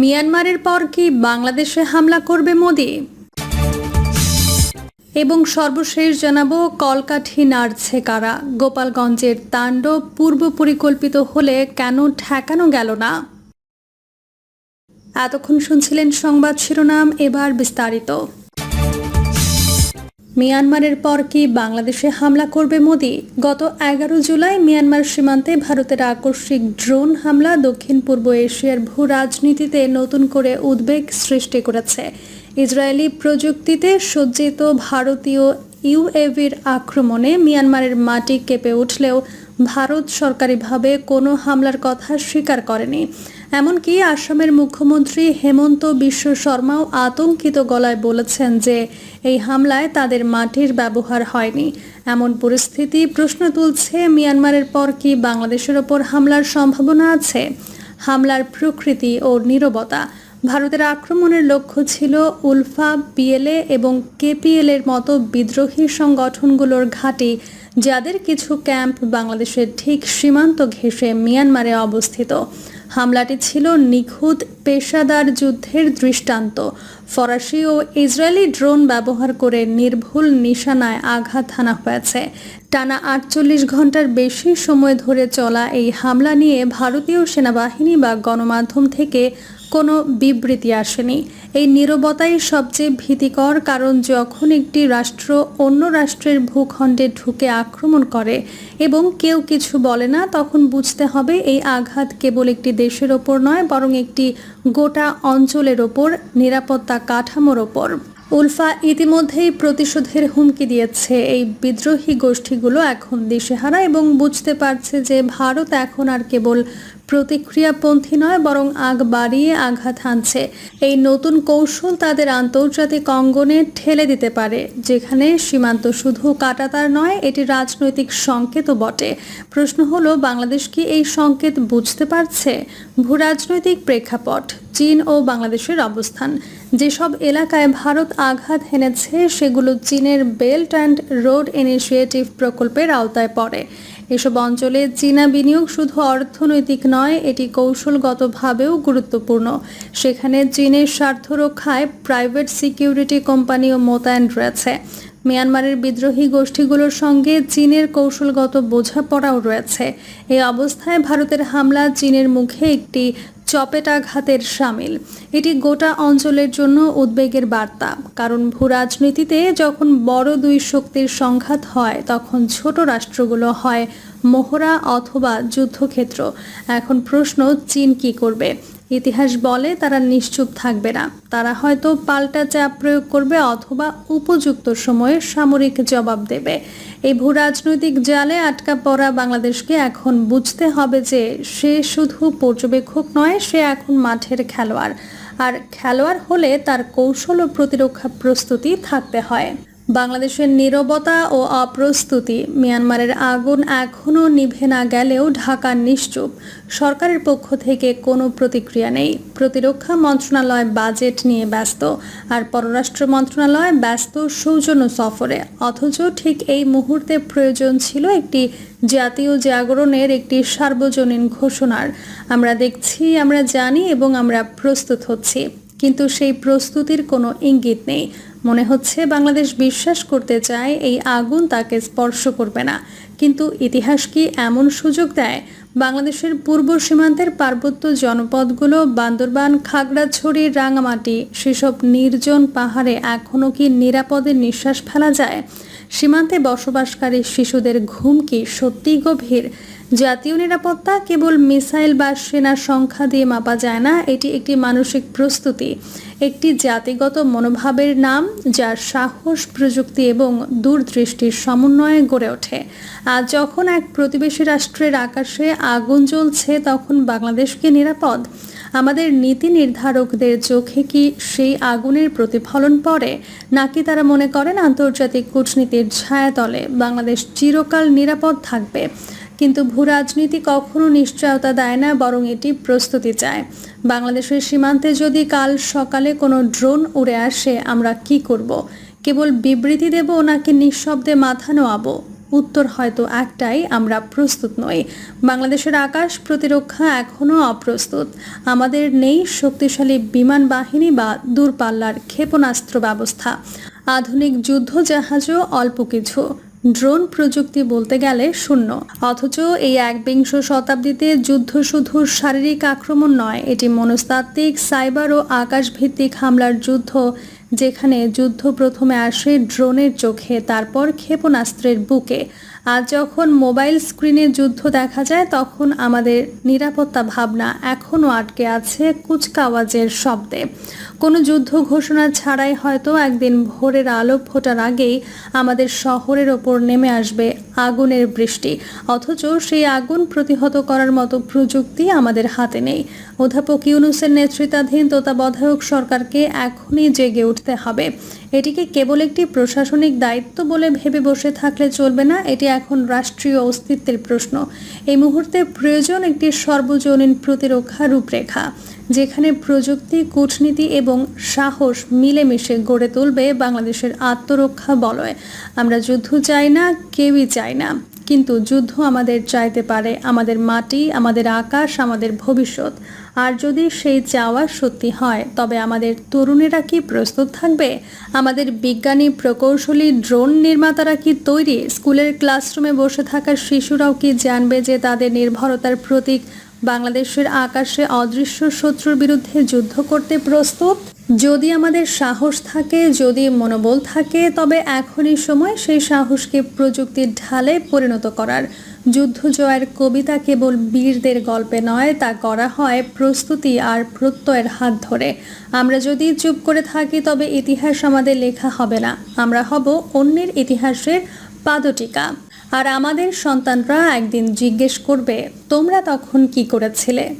মিয়ানমারের পর কি বাংলাদেশে হামলা করবে মোদি? এবং সর্বশেষ জানাব, কলকাঠি নাড়ছে কারা? গোপালগঞ্জের তাণ্ডব পূর্ব পরিকল্পিত হলে কেন ঠেকানো গেল না? এতক্ষণ শুনছিলেন সংবাদ শিরোনাম, এবার বিস্তারিত। মিয়ানমারের পর কি বাংলাদেশে হামলা করবে মোদি? গত এগারো জুলাই মিয়ানমার সীমান্তে ভারতের আকস্মিক ড্রোন হামলা দক্ষিণ পূর্ব এশিয়ার ভূ রাজনীতিতে নতুন করে উদ্বেগ সৃষ্টি করেছে। ইসরায়েলি প্রযুক্তিতে সজ্জিত ভারতীয় ইউএভির আক্রমণে মিয়ানমারের মাটি কেঁপে উঠলেও ভারত সরকারিভাবে কোনো হামলার কথা স্বীকার করেনি। এমনকি আসামের মুখ্যমন্ত্রী হেমন্ত বিশ্ব শর্মাও আতঙ্কিত গলায় বলেছেন যে এই হামলায় তাদের মাটির ব্যবহার হয়নি। এমন পরিস্থিতি প্রশ্ন তুলছে মিয়ানমারের পর কি বাংলাদেশের ওপর হামলার সম্ভাবনা আছে? হামলার প্রকৃতি ও নীরবতা। ভারতের আক্রমণের লক্ষ্য ছিল উলফা পিএলএ এবং কেপিএল এর মতো বিদ্রোহী সংগঠনগুলোর ঘাঁটি, যাদের কিছু ক্যাম্প বাংলাদেশের ঠিক সীমান্ত ঘেঁষে মিয়ানমারে অবস্থিত। হামলাটি ছিল নিখুঁত পেশাদার যুদ্ধের দৃষ্টান্ত। ফরাসি ও ইসরায়েলি ড্রোন ব্যবহার করে নির্ভুল নিশানায় আঘাত হানা হয়েছে। টানা আটচল্লিশ ঘণ্টার বেশি সময় ধরে চলা এই হামলা নিয়ে ভারতীয় সেনাবাহিনী বা গণমাধ্যম থেকে কোনো বিবৃতি আসেনি। এই নীরবতাই সবচেয়ে ভীতিকর কারণ যখন একটি রাষ্ট্র অন্য রাষ্ট্রের ভূখণ্ডে ঢুকে আক্রমণ করে এবং কেউ কিছু বলে না, তখন বুঝতে হবে এই আঘাত কেবল একটি দেশের ওপর নয়, বরং একটি গোটা অঞ্চলের ওপর, নিরাপত্তা কাঠামোর ওপর। উলফা ইতিমধ্যেই প্রতিশোধের হুমকি দিয়েছে। এই বিদ্রোহী গোষ্ঠীগুলো এখন দিশেহারা এবং বুঝতে পারছে যে ভারত এখন আর কেবল প্রতিক্রিয়াপন্থী নয়, বরং আগ বাড়িয়ে আঘাত হানছে। এই নতুন কৌশল তাদের আন্তর্জাতিক অঙ্গনে ঠেলে দিতে পারে, যেখানে সীমান্ত শুধু কাটাতার নয়, এটি রাজনৈতিক সংকেতও বটে। প্রশ্ন হলো, বাংলাদেশ কি এই সংকেত বুঝতে পারছে? ভূরাজনৈতিক প্রেক্ষাপট, চীন ও বাংলাদেশের অবস্থান। যেসব এলাকায় ভারত আঘাত হেনেছে, সেগুলো চীনের বেল্ট অ্যান্ড রোড ইনিশিয়েটিভ প্রকল্পের আওতায় পড়ে। এসব অঞ্চলে চীনা বিনিয়োগ শুধু অর্থনৈতিক নয়, এটি কৌশলগতভাবেও গুরুত্বপূর্ণ। সেখানে চীনের স্বার্থ রক্ষায় প্রাইভেট সিকিউরিটি কোম্পানিও মোতায়েন রয়েছে। মিয়ানমারের বিদ্রোহী গোষ্ঠীগুলোর সঙ্গে চীনের কৌশলগত বোঝাপড়াও রয়েছে। এই অবস্থায় ভারতের হামলা চীনের মুখে একটি চপেটাঘাতের সামিল। এটি গোটা অঞ্চলের জন্য উদ্বেগের বার্তা। কারণ ভূরাজনীতিতে যখন বড় দুই শক্তির সংঘাত হয়, তখন ছোট রাষ্ট্রগুলো হয় মোহরা অথবা যুদ্ধক্ষেত্র। এখন প্রশ্ন, চীন কি করবে? ইতিহাস বলে তারা নিশ্চুপ থাকবে না। তারা হয়তো পাল্টা চাপ প্রয়োগ করবে অথবা উপযুক্ত সময়ে সামরিক জবাব দেবে। এই ভূরাজনৈতিক জালে আটকা পড়া বাংলাদেশকে এখন বুঝতে হবে যে সে শুধু পর্যবেক্ষক নয়, সে এখন মাঠের খেলোয়াড়। আর খেলোয়াড় হলে তার কৌশল ও প্রতিরক্ষা প্রস্তুতি থাকতে হয়। বাংলাদেশের নীরবতা ও অপ্রস্তুতি, মিয়ানমারের আগুন এখনও নিভে না গেলেও ঢাকা নিশ্চুপ। সরকারের পক্ষ থেকে কোনো প্রতিক্রিয়া নেই। প্রতিরক্ষা মন্ত্রণালয় বাজেট নিয়ে ব্যস্ত, আর পররাষ্ট্র মন্ত্রণালয় ব্যস্ত সৌজন্য সফরে। অথচ ঠিক এই মুহূর্তে প্রয়োজন ছিল একটি জাতীয় জাগরণের একটি সার্বজনীন ঘোষণার। আমরা দেখছি, আমরা জানি এবং আমরা প্রস্তুত হচ্ছি। কিন্তু সেই প্রস্তুতির কোনো ইঙ্গিত নেই। মনে হচ্ছে বাংলাদেশ বিশ্বাস করতে চায় এই আগুন তাকে স্পর্শ করবে না। কিন্তু ইতিহাস কি এমন সুযোগ দেয়? বাংলাদেশের পূর্ব সীমান্তের পার্বত্য জনপদগুলো বান্দরবান, খাগড়াছড়ি রাঙামাটি সেসব নির্জন পাহাড়ে এখনও কি নিরাপদে নিঃশ্বাস ফেলা যায়? সীমান্তে বসবাসকারী শিশুদের ঘুম কি সত্যি গভীর? জাতীয় নিরাপত্তা কেবল মিসাইল বা সেনার সংখ্যা দিয়ে মাপা যায় না, এটি একটি মানসিক প্রস্তুতি। একটি জাতিগত মনোভাবের নাম যা সাহস, প্রযুক্তি এবং দূরদৃষ্টির সমন্বয়ে গড়ে ওঠে। আর যখন এক প্রতিবেশী রাষ্ট্রের আকাশে আগুন জ্বলছে, তখন বাংলাদেশকে নিরাপদ? আমাদের নীতি নির্ধারকদের চোখে কি সেই আগুনের প্রতিফলন পড়ে? নাকি তারা মনে করেন আন্তর্জাতিক কূটনীতির ছায়াতলে বাংলাদেশ চিরকাল নিরাপদ থাকবে? কিন্তু ভূরাজনীতি কখনো নিশ্চয়তা দেয় না, বরং এটি প্রস্তুতি চায়। বাংলাদেশের সীমান্তে যদি কাল সকালে কোনো ড্রোন উড়ে আসে, আমরা কি করব। কেবল বিবৃতি দেব নাকি নিঃশব্দে মাথা নোয়াবো? উত্তর হয়তো একটাই, আমরা প্রস্তুত নই। বাংলাদেশের আকাশ প্রতিরক্ষা এখনও অপ্রস্তুত। আমাদের নেই শক্তিশালী বিমান বাহিনী বা দূরপাল্লার ক্ষেপণাস্ত্র ব্যবস্থা। আধুনিক যুদ্ধ জাহাজও অল্প কিছু। ড্রোন প্রযুক্তি বলতে গেলে শূন্য। অথচ এই একবিংশ শতাব্দীতে যুদ্ধ শুধু শারীরিক আক্রমণ নয়, এটি মনস্তাত্ত্বিক, সাইবার ও আকাশভিত্তিক হামলার যুদ্ধ, যেখানে যুদ্ধ প্রথমে আসে ড্রোনের চোখে, তারপর ক্ষেপণাস্ত্রের বুকে। আজ যখন মোবাইল স্ক্রিনে যুদ্ধ দেখা যায়, তখন আমাদের নিরাপত্তা ভাবনা এখনও আটকে আছে কুচকাওয়াজের শব্দে। কোনো যুদ্ধ ঘোষণা ছাড়াই হয়তো একদিন ভোরের আলো ফোটার আগেই আমাদের শহরের ওপর নেমে আসবে আগুনের বৃষ্টি। অথচ সেই আগুন প্রতিহত করার মতো প্রযুক্তি আমাদের হাতে নেই। অধ্যাপক ইউনুসের নেতৃত্বাধীন তত্ত্বাবধায়ক সরকারকে এখনই জেগে উঠতে হবে। এটিকে কেবল একটি প্রশাসনিক দায়িত্ব বলে ভেবে বসে থাকলে চলবে না, এটি এখন রাষ্ট্রীয় অস্তিত্বের প্রশ্ন। এই মুহূর্তে প্রয়োজন একটি সর্বজনীন প্রতিরক্ষা রূপরেখা, যেখানে প্রযুক্তি, কূটনীতি এবং সাহস মিলেমিশে গড়ে তুলবে বাংলাদেশের আত্মরক্ষা বলয়। আমরা যুদ্ধ চাই না, কেউই চাই না। কিন্তু যুদ্ধ আমাদের চাইতে পারে, আমাদের মাটি, আমাদের আকাশ, আমাদের ভবিষ্যৎ। আর যদি সেই চাওয়া সত্যি হয়, তবে আমাদের তরুণেরা কি প্রস্তুত থাকবে? আমাদের বিজ্ঞানী প্রকৌশলী ড্রোন নির্মাতারা কি তৈরি? স্কুলের ক্লাসরুমে বসে থাকা শিশুরাও কি জানবে যে তাদের নির্ভরতার প্রতীক বাংলাদেশের আকাশে অদৃশ্য শত্রুর বিরুদ্ধে যুদ্ধ করতে প্রস্তুত? যদি আমাদের সাহস থাকে, যদি মনোবল থাকে, তবে এখনই সময় সেই সাহসকে প্রযুক্তির ঢালে পরিণত করার। যুদ্ধ জয়ের কবিতা কেবল বীরদের গল্পে নয়, তা করা হয় প্রস্তুতি আর প্রত্যয়ের হাত ধরে। আমরা যদি চুপ করে থাকি, তবে ইতিহাস আমাদের লেখা হবে না। আমরা হব অন্যের ইতিহাসের পাদটিকা। আর আমাদের সন্তানরা একদিন জিজ্ঞেস করবে, তোমরা তখন কি করেছিলে?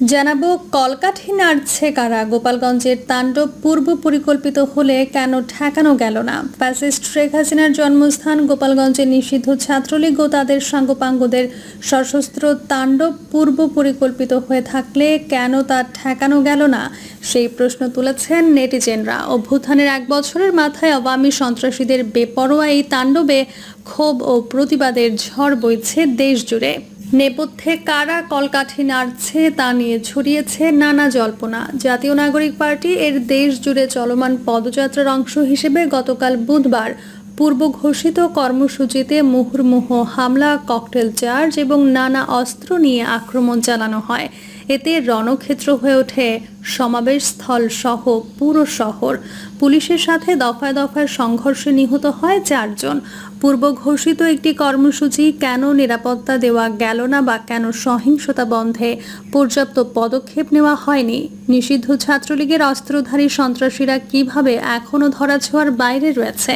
জানাব, কলকাঠি নাড়ছে কারা? গোপালগঞ্জের তাণ্ডব পূর্ব পরিকল্পিত হলে কেন ঠেকানো গেল না? ফ্যাসিস্ট শেখ হাসিনার জন্মস্থান গোপালগঞ্জের নিষিদ্ধ ছাত্রলীগ ও তাদের সাঙ্গপাঙ্গদের সশস্ত্র তাণ্ডব পূর্ব পরিকল্পিত হয়ে থাকলে কেন তা ঠেকানো গেল না? সেই প্রশ্ন তুলেছেন নেটিজেনরা। অভ্যুত্থানের এক বছরের মাথায় আওয়ামী সন্ত্রাসীদের বেপরোয়া এই তাণ্ডবে ক্ষোভ ও প্রতিবাদের ঝড় বইছে দেশ জুড়ে নেপথ্যে কারা কলকাঠি নাড়ছে তা নিয়ে ছড়িয়েছে নানা জল্পনা। জাতীয় নাগরিক পার্টি এর দেশ জুড়ে চলমান পদযাত্রার অংশ হিসেবে গতকাল বুধবার পূর্ব ঘোষিত কর্মসূচিতে মুহুর্মুহ হামলা, ককটেল চার্জ এবং নানা অস্ত্র নিয়ে আক্রমণ চালানো হয়। এতে রণক্ষেত্র হয়ে ওঠে সমাবেশ স্থল সহ পুরো শহর। পুলিশের সাথে দফায় দফায় সংঘর্ষে নিহত হয় চারজন। পূর্ব ঘোষিত একটি কর্মসূচি কেন নিরাপত্তা দেওয়া গেল না বা কেন সহিংসতা বন্ধে পর্যাপ্ত পদক্ষেপ নেওয়া হয়নি? নিষিদ্ধ ছাত্রলীগের অস্ত্রধারী সন্ত্রাসীরা কীভাবে এখনও ধরাছোঁয়ার বাইরে রয়েছে?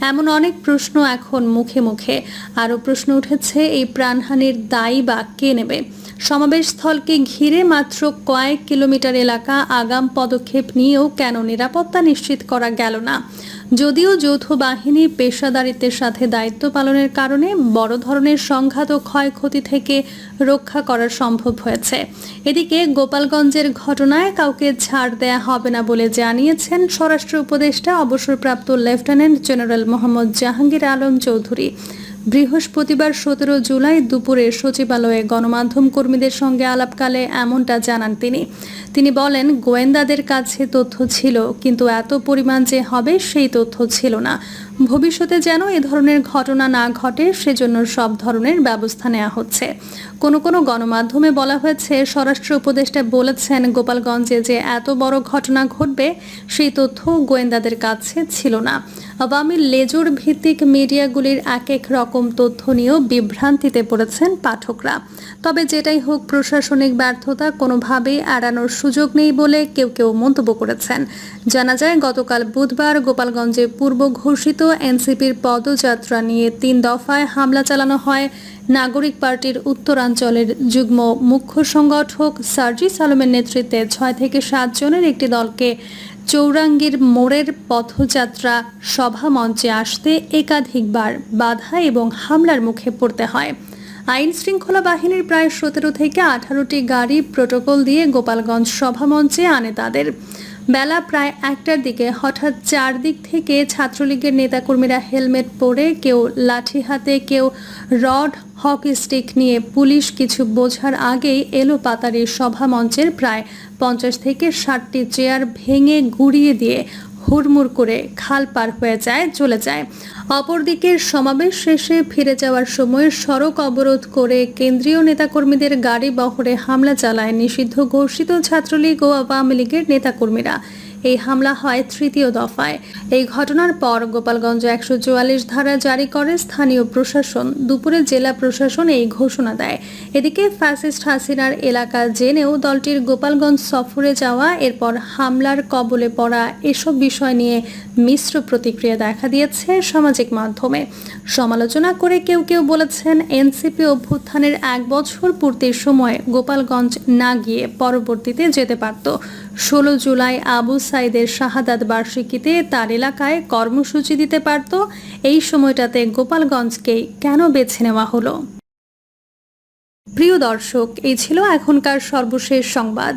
এমন অনেক প্রশ্ন এখন মুখে মুখে। আরও প্রশ্ন উঠেছে, এই প্রাণহানির দায়ী বা কে নেবে? সমাবেশস্থলকে ঘিরে মাত্র কয়েক কিলোমিটার এলাকা আগাম পদক্ষেপ নিয়েও কেন নিরাপত্তা নিশ্চিত করা গেল না? যদিও যৌথ বাহিনী পেশাদারিত্বের সাথে দায়িত্ব পালনের কারণে বড় ধরনের সংঘাত ও ক্ষয়ক্ষতি থেকে রক্ষা করা সম্ভব হয়েছে। এদিকে গোপালগঞ্জের ঘটনায় কাউকে ছাড় দেয়া হবে না বলে জানিয়েছেন স্বরাষ্ট্র উপদেষ্টা, অবসরপ্রাপ্ত লেফটেন্যান্ট জেনারেল মোহাম্মদ জাহাঙ্গীর আলম চৌধুরী। বৃহস্পতিবার সতেরো জুলাই দুপুরে সচিবালয়ে গণমাধ্যম কর্মীদের সঙ্গে আলাপকালে এমনটা জানান তিনি। তিনি বলেন, গোয়েন্দাদের কাছে তথ্য ছিল, কিন্তু এত পরিমাণ যে হবে সেই তথ্য ছিল না। ভবিষ্যতে যেন এ ধরনের ঘটনা না ঘটে, সেজন্য সব ধরনের ব্যবস্থা নেওয়া হচ্ছে। কোনো কোনো গণমাধ্যমে বলা হয়েছে, স্বরাষ্ট্র উপদেষ্টা বলেছেন, গোপালগঞ্জে যে এত বড় ঘটনা ঘটবে, সেই তথ্য গোয়েন্দাদের কাছে ছিল না। আওয়ামী লেজুর ভিত্তিক মিডিয়াগুলির এক এক রকম তথ্য নিয়েও বিভ্রান্তিতে পড়েছেন পাঠকরা। তবে যেটাই হোক, প্রশাসনিক ব্যর্থতা কোনোভাবেই এড়ানোর সুযোগ নেই বলে কেউ কেউ মন্তব্য করেছেন। জানা যায়, গতকাল বুধবার গোপালগঞ্জে পূর্ব ঘোষিত এনসিপির পদযাত্রা নিয়ে তিন দফায় হামলা চালানো হয়। নাগরিক পার্টির উত্তরাঞ্চলের যুগ্ম মুখ্য সংগঠক সার্জিস আলমের নেতৃত্বে ছয় থেকে সাত জনের একটি দলকে চৌরাঙ্গীর মোড়ের পথযাত্রা সভা মঞ্চে আসতে একাধিকবার বাধা এবং হামলার মুখে পড়তে হয়। আইন শৃঙ্খলা বাহিনীর প্রায় সতেরো থেকে আঠারোটি গাড়ি প্রোটোকল দিয়ে গোপালগঞ্জ সভা মঞ্চে আনে তাদের। বেলা প্রায় একটার দিকে হঠাৎ চারদিক থেকে ছাত্রলীগের নেতাকর্মীরা হেলমেট পরে কেউ লাঠি হাতে, কেউ রড, হকি স্টিক নিয়ে পুলিশ কিছু বোঝার আগেই এলো পাতারি সভা মঞ্চের প্রায় পঞ্চাশ থেকে ষাটটি চেয়ার ভেঙে গুড়িয়ে দিয়ে হুড়মুড় করে খাল পার হয়ে যায়, চলে যায়। অপরদিকে সমাবেশ শেষে ফিরে যাওয়ার সময় সড়ক অবরোধ করে কেন্দ্রীয় নেতাকর্মীদের গাড়ি বহরে হামলা চালায় নিষিদ্ধ ঘোষিত ছাত্রলীগ ও আওয়ামী লীগের নেতাকর্মীরা। এই হামলা হয় তৃতীয় দফায়। এই ঘটনার পর গোপালগঞ্জ একশো চুয়াল্লিশ ধারা জারি করে স্থানীয় প্রশাসন। দুপুরে জেলা প্রশাসন এই ঘোষণা দেয়। এদিকে ফ্যাসিস্ট হাসিনার এলাকা জেনেও দলটির গোপালগঞ্জ সফরে যাওয়া, এরপর হামলার কবলে পড়া এসব বিষয় নিয়ে মিশ্র প্রতিক্রিয়া দেখা দিয়েছে সামাজিক মাধ্যমে। সমালোচনা করে কেউ কেউ বলেছেন, এনসিপি অভ্যুত্থানের এক বছর পূর্তির সময় গোপালগঞ্জ না গিয়ে পরবর্তীতে যেতে পারত। ষোলো জুলাই আবু সাইদের শাহাদাত বার্ষিকীতে তার এলাকায় কর্মসূচি দিতে পারত। এই সময়টাতে গোপালগঞ্জকেই কেন বেছে নেওয়া হলো? প্রিয় দর্শক, এই ছিল এখনকার সর্বশেষ সংবাদ।